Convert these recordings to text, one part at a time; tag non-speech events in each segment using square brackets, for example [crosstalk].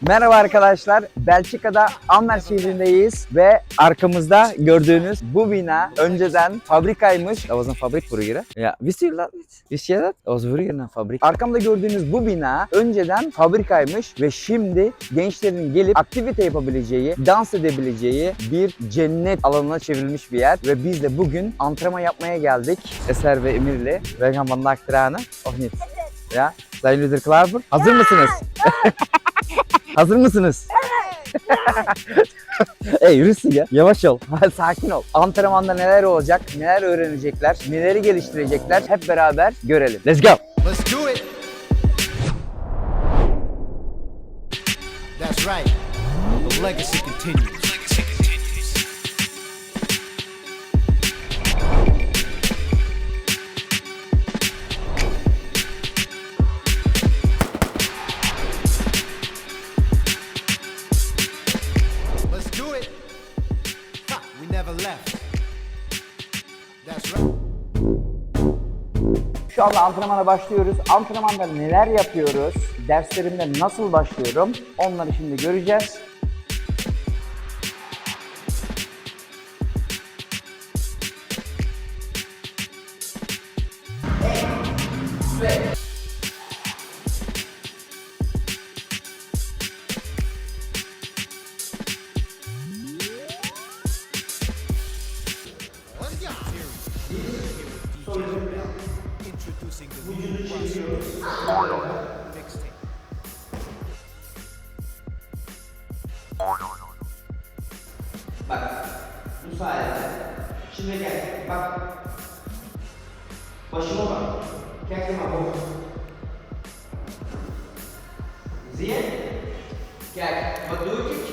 Merhaba arkadaşlar. Belçika'da Anmer şehrindeyiz ve arkamızda gördüğünüz bu bina önceden fabrikaymış. Dat was een hè? Ja, wist u dat niet? Wist je dat? Fabrik. Arkamda gördüğünüz bu bina önceden fabrikaymış ve şimdi gençlerin gelip aktivite yapabileceği, dans edebileceği bir cennet alanına çevrilmiş bir yer ve biz de bugün antrenman yapmaya geldik. Eser ve Emir'le. Wij gaan vandaag trainen. Of niet? Ja? Zijn jullie er klaar voor? Hazır mısınız? Hazır [laughs] mısınız? Ey yürüsün ya. Yavaş ol. [laughs] Sakin ol. Antrenmanda neler olacak, neler öğrenecekler, neleri geliştirecekler hep beraber görelim. Let's go. Let's do it. That's right. The legacy continues. Şu anda antrenmana başlıyoruz. Antrenmanda neler yapıyoruz? Derslerimde nasıl başlıyorum? Onları şimdi göreceğiz. Ziye gel bak dur ki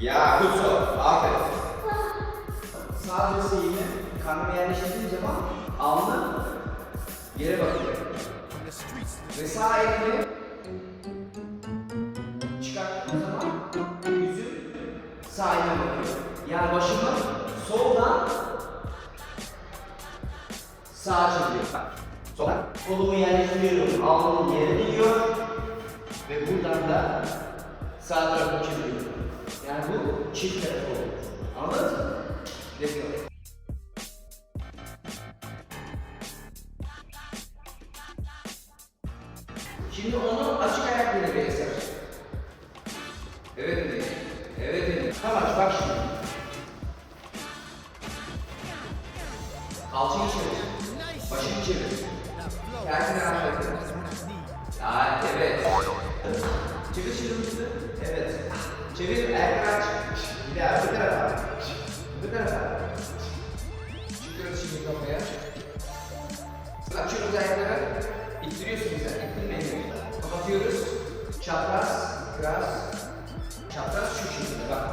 ya kuzu aferin sadece sihirle karnıma yerleştirdiğim zaman alnı yere bakıyor ve sağ elini çıkarttığım zaman yüzüm sağ bakıyor. Yani başımı soldan sağa çeviriyor. Bak. Sola. Kolumu yerleştiriyorum. Alnımın yere değiyor. Ve buradan da sağ tarafa çeviriyorum. Yani bu çift tarafı olur. Anladınız mı? Yapıyorum. Şimdi onu açık ayak eser. Evet dedi. Evet dedi. Tamam bak şimdi. Kalçayı çevir. Başını çevir. Kendini rahat Çevir ayakları aç. Bir daha bu tarafa. Bu tarafa. Çıkıyoruz şimdi kafaya. Açıyoruz ayakları. İttiriyorsunuz yani. İttirmeyin. Kapatıyoruz. Çapraz, kras. Çapraz şu şekilde bak.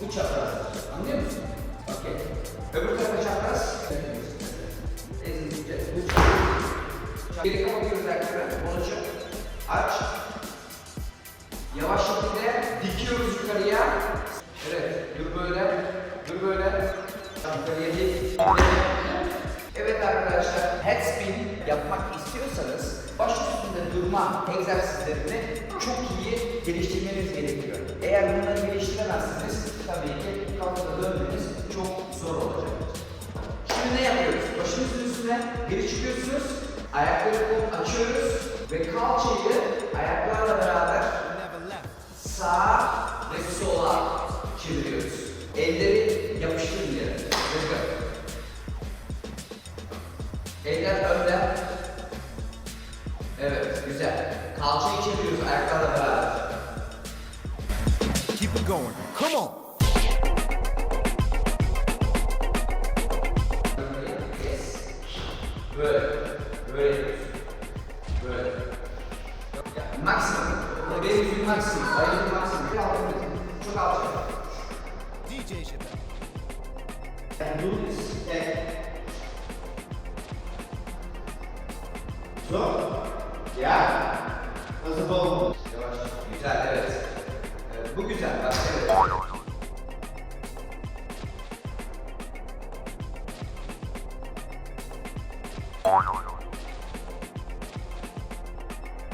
Bu çapraz. Anlıyor musun? Okey. Öbür tarafa çapraz. Ezince. Bu çapraz. Geri kapatıyoruz ayakları. Onu çek. Aç. Böyle. Dur böyle. Evet arkadaşlar, head spin yapmak istiyorsanız baş üstünde durma egzersizlerini çok iyi geliştirmeniz gerekiyor. Eğer bunları geliştiremezseniz tabii ki kalkıda dönmeniz çok zor olacak. Şimdi ne yapıyoruz? Başımızın üstüne geri çıkıyorsunuz, ayakları açıyoruz ve kalçayı ayaklarla beraber Elleri yapıştırın yere. Let's go. Eller önde. Evet, güzel. Kalçayı çeviriyoruz ayaklarla beraber. Keep it going. Come on. Böyle. Böyle yapıyorsun. Böyle. Maksimum. Benim yüzüm maksimum. Ayağım maksimum. Bir altı. Çok alçak. Yani dur biz. Gel. Zor. Ya. Nasıl oldu? Yavaş. Güzel, evet. evet. Bu güzel. Bak, evet.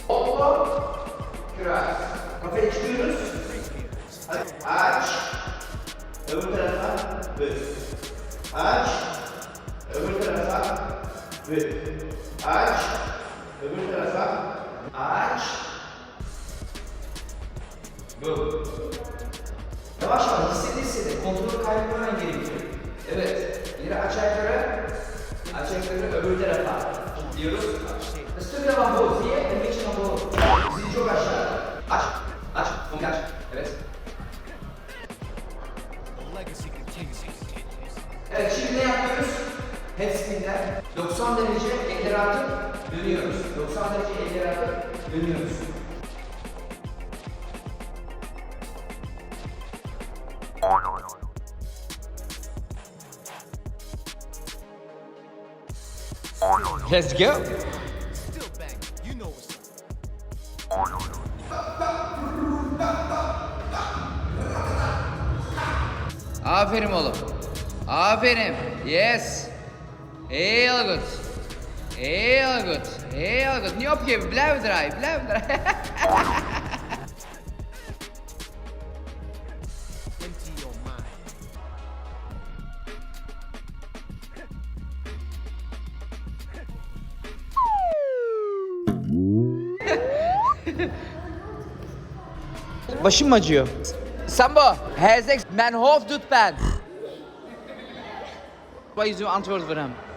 Oldu. Kral. Kafayı çıkıyoruz. Hadi aç. Öbür tarafa büt. Aç. Öbür tarafa büt. Aç. Öbür tarafa aç. Bu. Yavaş yavaş hissede hissede kontrol kaybetmemen gerekiyor. Evet. Yine aşağı yukarı. Aşağı yukarı öbür tarafa. Diyoruz. Üstü bir devam bu. Diye elmek için bu. Zil çok aşağı. Aç. Aç. Onu aç. Spin'den 90 derece elleri atıp dönüyoruz. 90 derece elleri atıp dönüyoruz. Let's go. Aferin oğlum. Aferin. Yes. Heel goed. Heel goed. Heel goed. Niet opgeven. Blijf draaien. Blijf draaien. Başım acıyor. Sambo. Hij zegt mijn hoofd doet pijn. Wat is uw antwoord voor hem?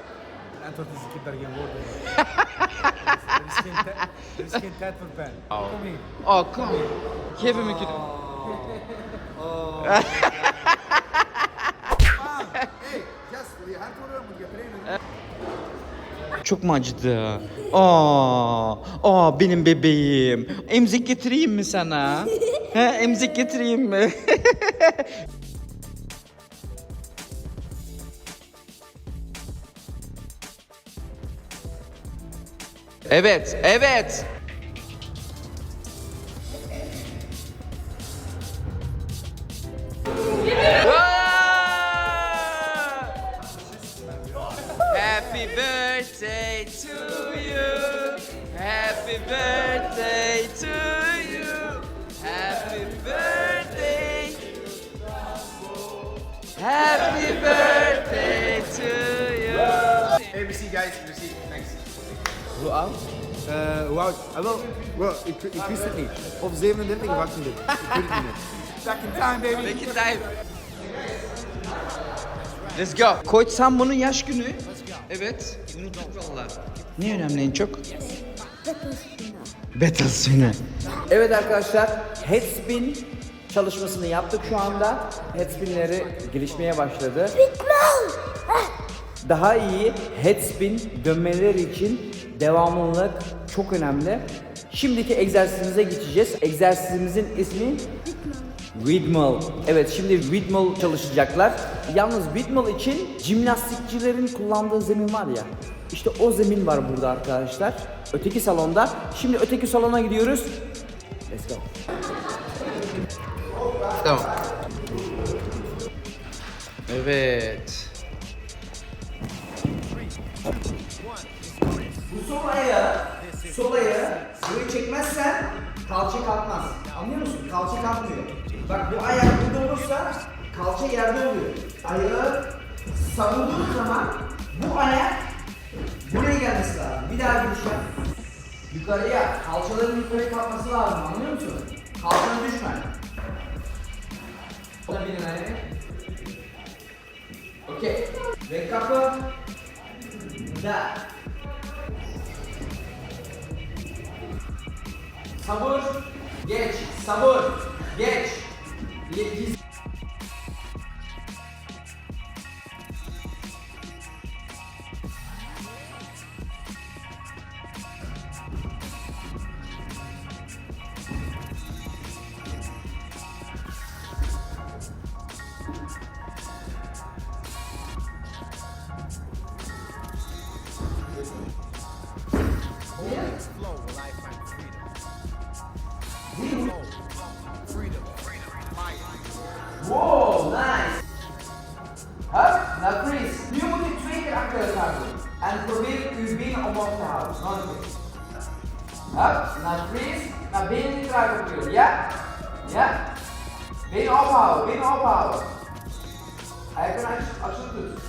Antwoord is ik heb daar geen woorden voor. er, is geen tij- er is geen tijd voor pijn. Kom hier. Oh, kom. Geef hem een keer. Hey, wil je hard worden? Moet je trainen. Çok mu acıdı? Aa, aa benim bebeğim. Emzik getireyim mi sana? [laughs] He, emzik getireyim mi? [laughs] evet, evet. Happy birthday to you. Happy birthday to you. Happy birthday. Happy birthday Hoe oud? Hoe oud? Ah, wel, wel ik, ik wist het niet. Of 37 of 38. Ik weet het niet meer. Back in time, baby. Peki time. Let's go. Koç sen bunun yaş günü. Evet. Unuttuk valla. Ne önemli en çok? Battle spin'i. Evet arkadaşlar, head spin çalışmasını yaptık şu anda. Head spinleri gelişmeye başladı. Daha iyi head spin dönmeleri için devamlılık çok önemli. Şimdiki egzersizimize geçeceğiz. Egzersizimizin ismi Windmill. Evet şimdi windmill çalışacaklar. Yalnız windmill için jimnastikçilerin kullandığı zemin var ya. İşte o zemin var burada arkadaşlar. Öteki salonda. Şimdi öteki salona gidiyoruz. Let's go. Tamam. Evet. Sol ayağı, sol ayağı böyle çekmezsen kalça kalkmaz. Anlıyor musun? Kalça kalkmıyor. Bak bu ayak burada olursa kalça yerde oluyor. Ayağı savunduğun zaman bu ayak buraya gelmesi lazım. Bir daha yap. Yukarıya, kalçaların yukarıya kalkması lazım. Anlıyor musun? Kalçana düşme. O da benim ayağım. Okey. Ve kapı. Da. Sabır. Geç. Sabır. Geç. Yetkiz. En probeer uw benen omhoog te houden. Nog een keer. Hup, naar freeze. Naar benen niet raken opnieuw. Ja? Ja? Benen ophouden, benen ophouden. Hij kan als je het doet.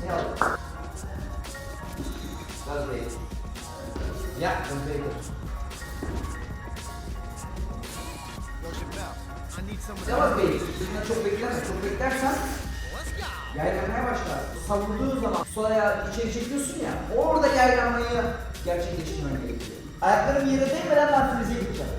Heel goed. Dat is beter. Ja, dat is beter. That was beter. It's not so big left, so big left. Yaylanmaya başlar. Savurduğun zaman sol içeri çekiyorsun ya, orada yaylanmayı gerçekleştirmen gerekiyor. Ayaklarım yere değmeden ben frize gideceğim.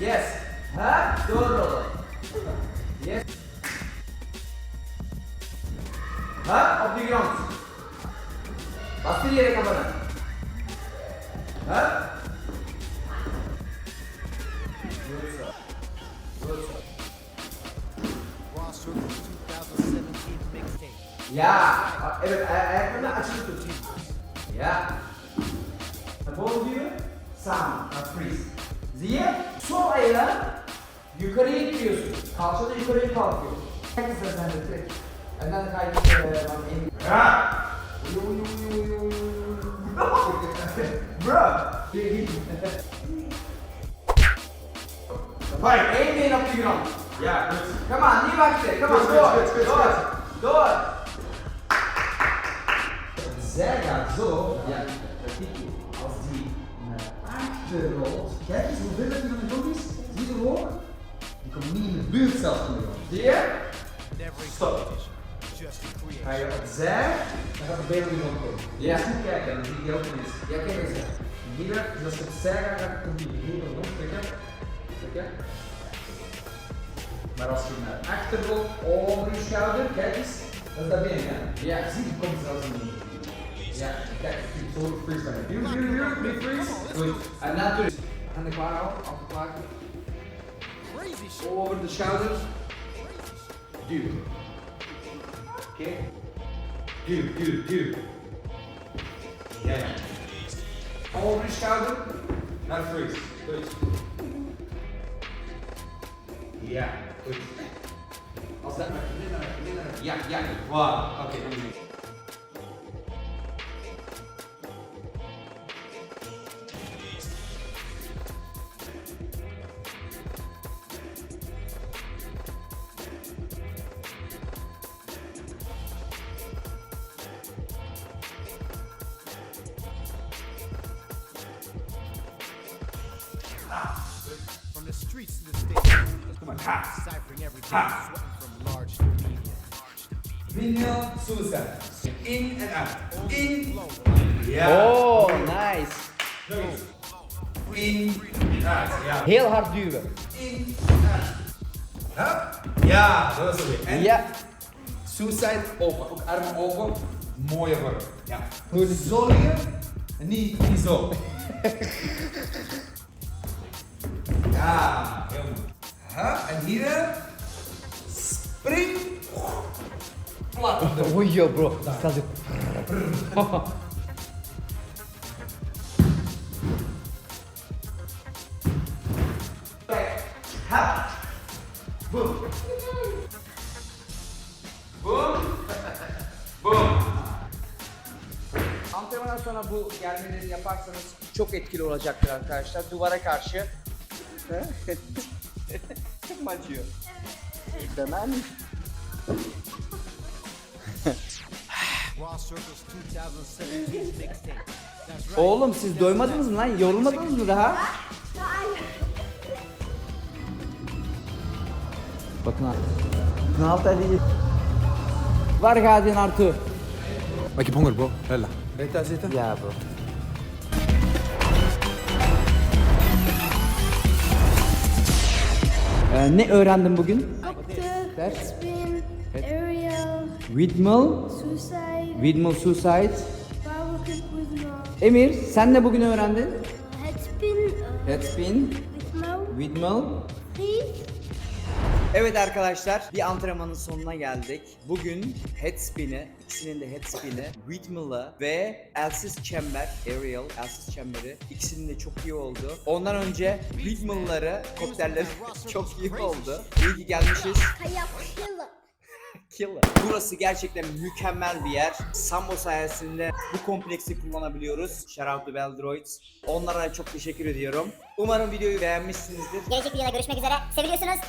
Yes. Ha? Doğru. Yes. Ha? Up the ground. Bastır yere kafanı. Ha? Raw Circles 2017 mixtape. Ya. Evet, ay- ayaklarını açık tut. Ya. Diyor. Sağ. Freeze. Ziye. Sol ayağı yukarıya gidiyorsun. Kalçada yukarıya kalkıyor. Herkes de sen de direkt. Benden de kaydı. Ha. Uyu uyu uyu uyu uyu. [laughs] Bro. Right, aim up the ground. Yeah, good. Come on, knee back there. Come on, door. good. Door. Sehr gaat zo. Ja, naar Kijk eens hoe ver dat die van de grond is. Zie je hoog? Die komt niet in de buurt zelfs van de grond. Zie je? Stop. Ga je opzij, dan gaat de been in de grond komen. Ja. Dus goed kijken, dan zie je die open is. Ja, kijk eens. Hier, dus als je opzij gaat, dan komt die in de grond. Kijk. Kijk. Maar als je naar achter rolt, over je schouder, kijk eens. Dat is dat been, hè? Ja, zie, die komt zelfs niet. I'm not doing And the bar out, off the flag. Crazy shit. All over the shoulders. Do. Okay. Do, do, do. Yeah. Over the shoulder. Not freeze. Good. Yeah. Good. I'll step back. Yeah, yeah. Wow. Okay. Windmill suicide. In and out. In. Ja. Oh, nice. In. Uit. Ja. Heel hard duwen. In. Uit. Hup. Ja, dat is het weer. En Ja. suicide open. Ook armen open. Mooie vorm. Ja. Goed. Zo liggen. En niet, niet zo. [laughs] ja, heel. Hup. En hier. Spring. De Oei, yo, bro. Kijk. Ha. Boom. Boom. Boom. Antrenmandan sonra bu germeleri yaparsanız çok etkili olacaktır arkadaşlar. Duvara karşı. [laughs] çok mu Oğlum siz doymadınız mı lan? Yorulmadınız mı daha? Bakın abi. Penaltı değil. Var heb honger, bro. Hella. Ben je daar zitten? Ya bro. Ee, ne öğrendin bugün? Octave, That? spin, Windmill, suicide, windmill suicide. Emir, sen ne bugün öğrendin? head spin, uh, windmill, freeze, Evet arkadaşlar bir antrenmanın sonuna geldik. Bugün head spin'i, ikisinin de head spin'i, windmill'ı ve elsiz çember, aerial, elsiz çemberi ikisinin de çok iyi oldu. Ondan önce windmill'ları, kopterleri [laughs] çok iyi oldu. İyi ki gelmişiz. Killer. Burası gerçekten mükemmel bir yer. Sambo sayesinde bu kompleksi kullanabiliyoruz. Shout out to Veldroids. Onlara çok teşekkür ediyorum. Umarım videoyu beğenmişsinizdir. Gelecek videoda görüşmek üzere. Seviliyorsunuz.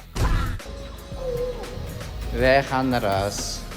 Naar huis.